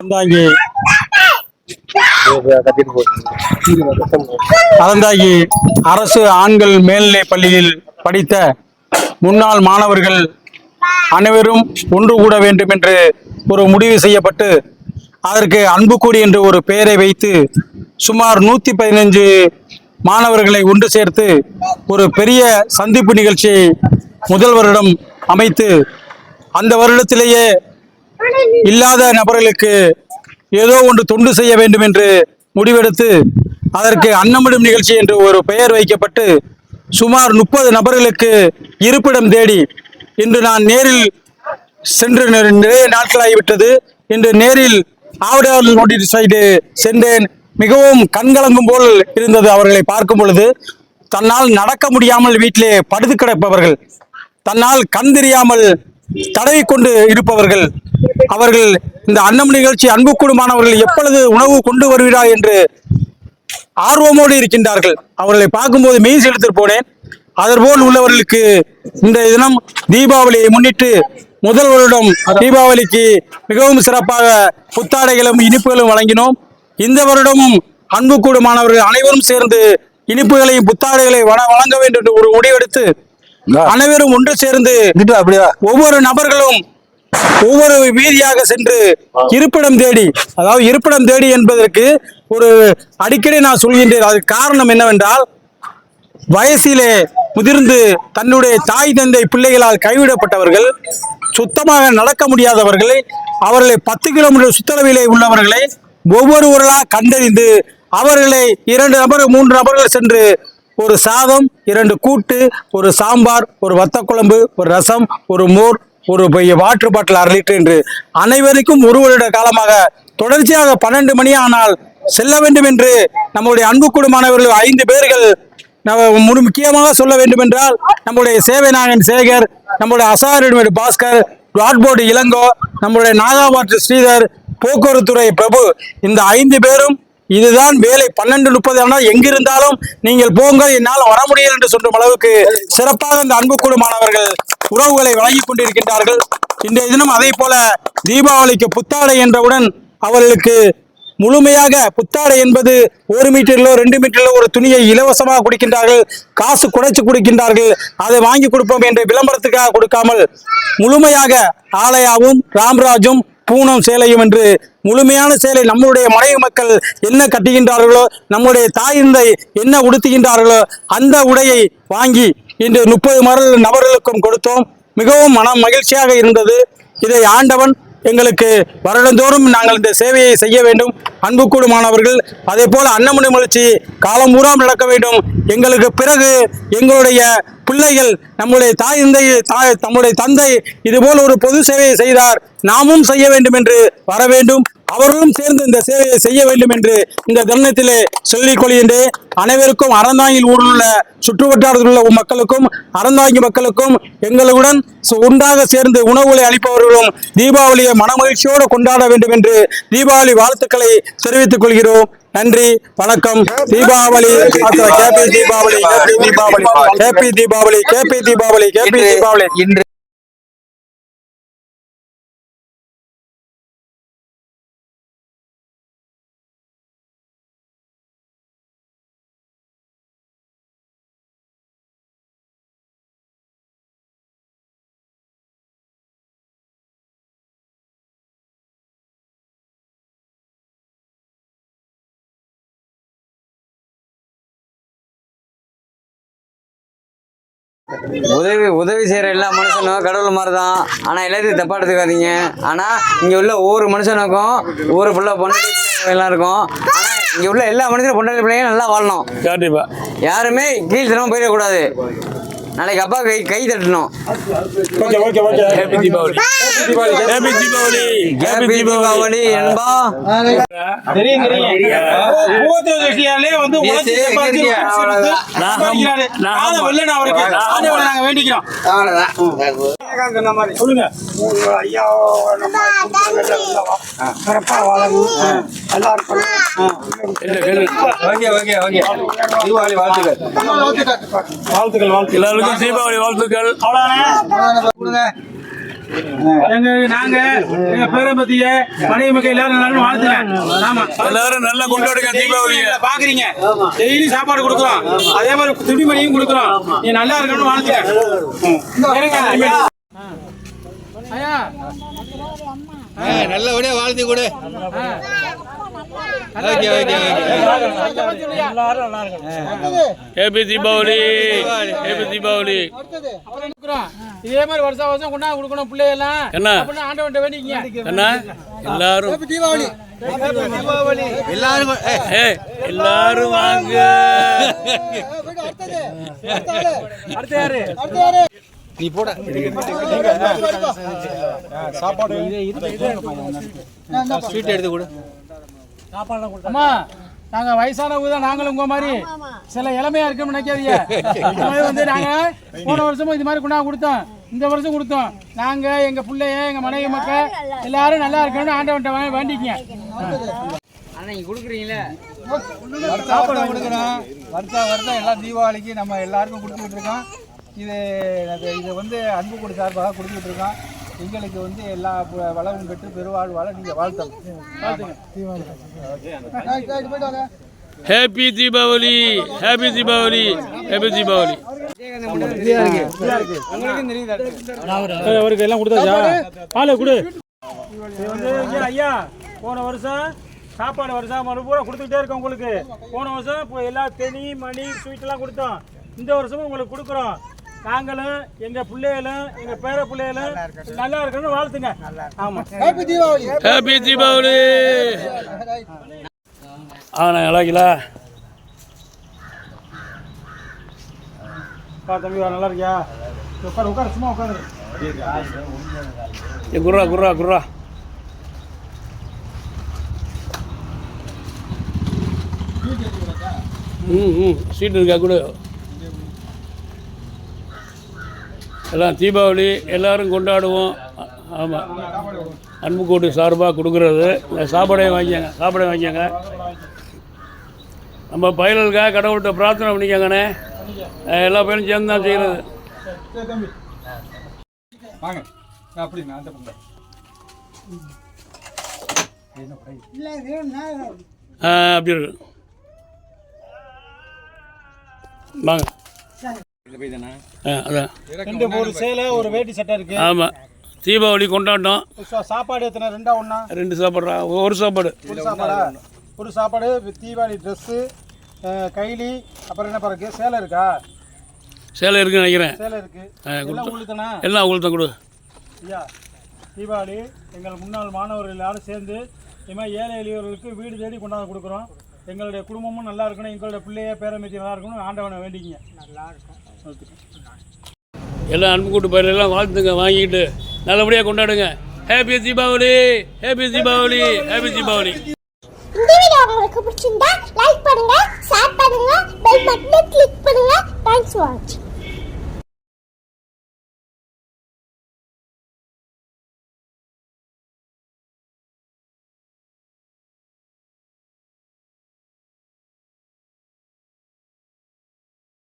அறந்தாங்கி அறந்தாங்கி அரசு ஆண்கள் மேல்நிலை பள்ளியில் படித்த முன்னாள் மாணவர்கள் அனைவரும் ஒன்று கூட வேண்டும் என்று ஒரு முடிவு செய்யப்பட்டு அதற்கு அன்புக்கூடி என்று ஒரு பெயரை வைத்து சுமார் நூற்றி பதினஞ்சு மாணவர்களை ஒன்று சேர்த்து ஒரு பெரிய சந்திப்பு நிகழ்ச்சியை முதல் வருடம் அமைத்து அந்த வருடத்திலேயே இல்லாத நபர்களுக்கு ஏதோ ஒன்று தொண்டு செய்ய வேண்டும் என்று முடிவெடுத்து அதற்கு அன்னமிடும் நிகழ்ச்சி என்று ஒரு பெயர் வைக்கப்பட்டு சுமார் முப்பது நபர்களுக்கு இருப்பிடம் தேடி இன்று நான் நேரில் சென்று நிறைய நாட்களாகிவிட்டது. இன்று நேரில் ஆவடியார் நோட்டி சைடு சென்றேன். மிகவும் கண்கலங்கும் போல் இருந்தது அவர்களை பார்க்கும் பொழுது. தன்னால் நடக்க முடியாமல் வீட்டிலே படுத்து கிடப்பவர்கள் தன்னால் கண் தெரியாமல் தடவிக்கொண்டு இருப்பவர்கள் அவர்கள் இந்த அன்னம் நிகழ்ச்சி அன்புக்கூடு மாணவர்கள் எப்பொழுது உணவு கொண்டு வருகிறார் என்று ஆர்வமோடு இருக்கின்றார்கள். அவர்களை பார்க்கும்போது மெய் செலுத்து போனேன். அதற்போல் உள்ளவர்களுக்கு இந்த தினம் தீபாவளியை முன்னிட்டு முதல் வருடம் தீபாவளிக்கு மிகவும் சிறப்பாக புத்தாடைகளும் இனிப்புகளும் வழங்கினோம். இந்த வருடமும் அன்புக்கூடு மாணவர்கள் அனைவரும் சேர்ந்து இனிப்புகளையும் புத்தாடைகளை வழ- வழங்க வேண்டும் என்று ஒரு முடிவெடுத்து அனைவரும் ஒன்று சேர்ந்து ஒவ்வொரு நபர்களும் ஒவ்வொரு வீதியாக சென்று இருப்பிடம் தேடி அதாவது இருப்பிடம் தேடி என்பதற்கு ஒரு அடிக்கடி நான் சொல்கின்றேன். அதுக்கு காரணம் என்னவென்றால் வயசிலே முதிர்ந்து தன்னுடைய தாய் தந்தை பிள்ளைகளால் கைவிடப்பட்டவர்கள் சுத்தமாக நடக்க முடியாதவர்களை அவர்களை பத்து கிலோமீட்டர் சுத்தளவிலே உள்ளவர்களை ஒவ்வொருவர்களாக கண்டறிந்து அவர்களை இரண்டு நபர் மூன்று நபர்கள் சென்று ஒரு சாதம் இரண்டு கூட்டு ஒரு சாம்பார் ஒரு வத்த குழம்பு ஒரு ரசம் ஒரு மோர் ஒரு வாட்டர் பாட்டில் அரை லிட்டர் என்று அனைவருக்கும் ஒரு வருட காலமாக தொடர்ச்சியாக பன்னெண்டு மணி ஆனால் செல்ல வேண்டும் என்று நம்முடைய அன்புக்குடு மாணவர்கள் ஐந்து பேர்கள் முழு முக்கியமாக சொல்ல வேண்டும் என்றால் நம்முடைய சேவைநாயகன் சேகர் நம்முடைய அசாரிடமேடு பாஸ்கர் பிளாட்போர்டு இளங்கோ நம்முடைய நாகாபாட்டு ஸ்ரீதர் போக்குவரத்துறை பிரபு இந்த ஐந்து பேரும் இதுதான் வேலை பன்னெண்டு முப்பது ஆனால் எங்கிருந்தாலும் நீங்கள் போங்கள் என்னால் வர முடியல என்று சொல்லும் அளவுக்கு சிறப்பாக இந்த அன்புக்குழு மாணவர்கள் உறவுகளை வழங்கிக் கொண்டிருக்கின்றார்கள். இன்றைய தினம் அதே போல தீபாவளிக்கு புத்தாடை என்றவுடன் அவர்களுக்கு முழுமையாக புத்தாடை என்பது ஒரு மீட்டரிலோ ரெண்டு மீட்டரிலோ ஒரு துணியை இலவசமாக கொடுக்கின்றார்கள். காசு குறைச்சு கொடுக்கின்றார்கள். அதை வாங்கி கொடுப்போம் என்ற விளம்பரத்துக்காக கொடுக்காமல் முழுமையாக ஆலயாவும் ராம்ராஜும் பூனம் சேலையும் என்று முழுமையான சேலை நம்முடைய மனைவி மக்கள் என்ன கட்டுகின்றார்களோ நம்முடைய தாய் என்ன உடுத்துகின்றார்களோ அந்த உடையை வாங்கி இன்று முப்பது மரல் நபர்களுக்கும் கொடுத்தோம். மிகவும் மனம் மகிழ்ச்சியாக இருந்தது. இதை ஆண்டவன் எங்களுக்கு வருடந்தோறும் நாங்கள் இந்த சேவையை செய்ய வேண்டும். அன்புக்கூடு மாணவர்கள் அதே போல அன்னமணி மகிழ்ச்சி காலம் பூராம் நடக்க வேண்டும். எங்களுக்கு பிறகு எங்களுடைய பிள்ளைகள் நம்முடைய தாய் தந்தை தாய் நம்முடைய தந்தை இதுபோல் ஒரு பொது சேவையை செய்தார். நாமும் செய்ய வேண்டும் என்று வர வேண்டும். அவர்களும் சேர்ந்து இந்த சேவையை செய்ய வேண்டும் என்று இந்த தருணத்திலே சொல்லிக் கொள்கின்றேன். அனைவருக்கும் அறந்தாங்கில் ஊரில் உள்ள சுற்று வட்டாரத்தில் உள்ள மக்களுக்கும் அறந்தாங்கி மக்களுக்கும் எங்களுடன் ஒன்றாக சேர்ந்து உணவுகளை அளிப்பவர்களும் தீபாவளியை மனமகிழ்ச்சியோடு கொண்டாட வேண்டும் என்று தீபாவளி வாழ்த்துக்களை தெரிவித்துக் கொள்கிறோம். நன்றி வணக்கம். தீபாவளி கேபி தீபாவளி கேபி தீபாவளி கேபி தீபாவளி கேபி தீபாவளி கேபி தீபாவளி. இன்று உதவி உதவி செய்கிற எல்லா மனுஷனும் கடவுள் மாதிரி தான் ஆனால் எல்லாத்தையும் தப்பா எடுத்துக்காதீங்க. ஆனால் இங்கே உள்ள ஒவ்வொரு மனுஷனுக்கும் ஒவ்வொரு பிள்ளை பொண்டாட்டி எல்லாம் இருக்கும். ஆனால் இங்கே உள்ள எல்லா மனுஷனும் பொண்டாட்டி பிள்ளைங்க நல்லா வாழணும். கண்டிப்பா. யாருமே கீழ் தரமாக போயிடக்கூடாது. நாளைக்கு அப்பா கை கை தட்டணும். Okay okay okay. Happy Deepavali happy Deepavali happy Deepavali என்பா தெரியும் தெரியும். மூவத்தி நாங்க வேண்டிக்கிறோம். சொல்லுங்க. ஐயா நம்ம சிறப்பாக வாழணும் நல்லா இருக்கணும் ஓகே ஓகே ஓகே தீபாவளி வாழ்த்துக்கள். வாழ்த்துக்கள் வாழ்த்துக்கள். எல்லாருக்கும் தீபாவளி வாழ்த்துக்கள். அவ்வளவுதானே? கொடுங்க. எங்க நாங்க எங்க பேரம்பத்திய மனைவி மக்கள் எல்லாரும் நல்லா வாழ்த்துறேன். ஆமா. எல்லாரும் நல்லா கொண்டாடுங்க தீபாவளியை பாக்குறீங்க. டெய்லி சாப்பாடு கொடுக்குறோம். அதே மாதிரி துணிமணியும் கொடுக்குறோம். நீ நல்லா இருக்கணும்னு வாழ்த்துறேன் ஐயா நல்லபடியா வாழ்த்து கொடு. Okay okay happy Deepavali. Happy Deepavali. கொடுக்குறோம். இதே மாதிரி வருஷம் வருஷம் கொண்டாந்து கொடுக்கணும் பிள்ளையெல்லாம் என்ன? ஆண்டவன்ட்ட வேண்டிக்கங்க. என்ன? எல்லாரும். எல்லாரும் ஏ. எல்லாரும் வாங்க. அடுத்து யாரு நீ போட. ஸ்வீட் எடுத்து கொடு. அம்மா நாங்க வயசானவங்க தான் நாங்களும் உங்க மாதிரி. சில இளமையா இருக்கோம்னு நினைக்காதீங்க. வந்து நாங்க போன வருஷமும் இது மாதிரி கொண்டாந்து கொடுத்தோம். இந்த வருஷம் கொடுத்தோம். நாங்க எங்க பிள்ளைய எங்க மனைவி மக்கள் எல்லாரும் நல்லா இருக்கணும்னு ஆண்டவன்ட்ட வே- வேண்டிக்கங்க. ஆனா நீங்க கொடுக்குறீங்களே? சாப்பாடு கொடுக்குறோம் வருஷம் வருஷம் எல்லாம் தீபாவளிக்கு நம்ம எல்லாருக்கும் கொடுத்துக்கிட்டு இருக்கோம். இது இது வந்து அன்பு கொடு சார்பாக கொடுத்துக்கிட்டு இருக்கோம். எங்களுக்கு வந்து எல்லா வளமும் பெற்று பெருவாழ் வாழ நீங்கள் வாழ்த்தணும். Happy Deepavali happy Deepavali happy Deepavali அவருக்கு எல்லாம் கொடுத்தாச்சா? பாலை கொடு. இது வந்து இங்க ஐயா போன வருஷம் சாப்பாடு வருஷம் மறுபூரா கொடுத்துக்கிட்டே இருக்கோம் உங்களுக்கு. போன வருஷம் இப்போ எல்லா தேனி மணி ஸ்வீட் எல்லாம் கொடுத்தோம். இந்த வருஷமும் உங்களுக்கு கொடுக்குறோம். நாங்களும் எங்க பிள்ளைகளும் எங்க பேர பிள்ளைகளும் நல்லா இருக்கணும்னு வாழ்த்துங்க. ஆமா. ஹேப்பி தீபாவளி ஆ நான் நல்லாக்கலா பா தம்பி வா, நல்லா இருக்கியா? உட்காரு உட்காரு சும்மா உட்காரு. ஏ குர்ரா குர்ரா குர்ரா. ம் ம். சீட் இருக்கா? கூட. எல்லாம் தீபாவளி எல்லாரும் கொண்டாடுவோம். ஆமாம் அன்புக்கோட்டு சார்பாக கொடுக்குறது. இந்த சாப்பாடையும் வாங்கிக்கங்க சாப்பாடை வாங்கிக்கங்க. நம்ம பயலுக்காக கடவுள்கிட்ட பிரார்த்தனை பண்ணிக்கங்கண்ணே. எல்லா பையனும் சேர்ந்து தான் செய்கிறது வாங்க. அப்படி நான் அந்த பக்கம் ஆ அப்படி இருக்கு. வாங்க. அதான். ரெண்டு ஒரு சேலை ஒரு வேட்டி சட்டை இருக்கு. ஆமாம் தீபாவளி கொண்டாட்டம். சாப்பாடு எத்தனை? ரெண்டா ஒண்ணா? ரெண்டு சாப்பாடுறா ஒரு சாப்பாடு. ஒரு சாப்பாடா? ஒரு சாப்பாடு தீபாவளி ட்ரெஸ்ஸு கைலி அப்புறம் என்ன பாருக்கு சேலை இருக்கா? சேலை இருக்குன்னு நினைக்கிறேன். சேலை இருக்கு. எல்லாம். உங்களுக்கு தானே? எல்லாம் உங்களுக்கு கொடு. ஐயா தீபாவளி எங்கள் முன்னாள் மாணவர்கள் எல்லாரும் சேர்ந்து இது மாதிரி ஏழை எளியவர்களுக்கு வீடு தேடி கொண்டாந்து கொடுக்குறோம். எங்களுடைய குடும்பமும் நல்லா இருக்கணும். எங்களுடைய பிள்ளைய பேரம்பேத்தி நல்லா இருக்கணும். ஆண்டவனை வேண்டிக்கிங்க. நல்லா இருக்கும். எல்லாம் அன்பு கூட்டு பயிரெல்லாம் வாழ்த்துங்க வாங்கிட்டு நல்லபடியாக கொண்டாடுங்க. Happy Deepavali happy Deepavali happy Deepavali இந்த வீடியோ உங்களுக்கு பிடிச்சிருந்தா லைக் பண்ணுங்க ஷேர் பண்ணுங்க பெல் பட்டனை கிளிக் பண்ணுங்க. தேங்க்ஸ் ஃபார் வாட்சிங்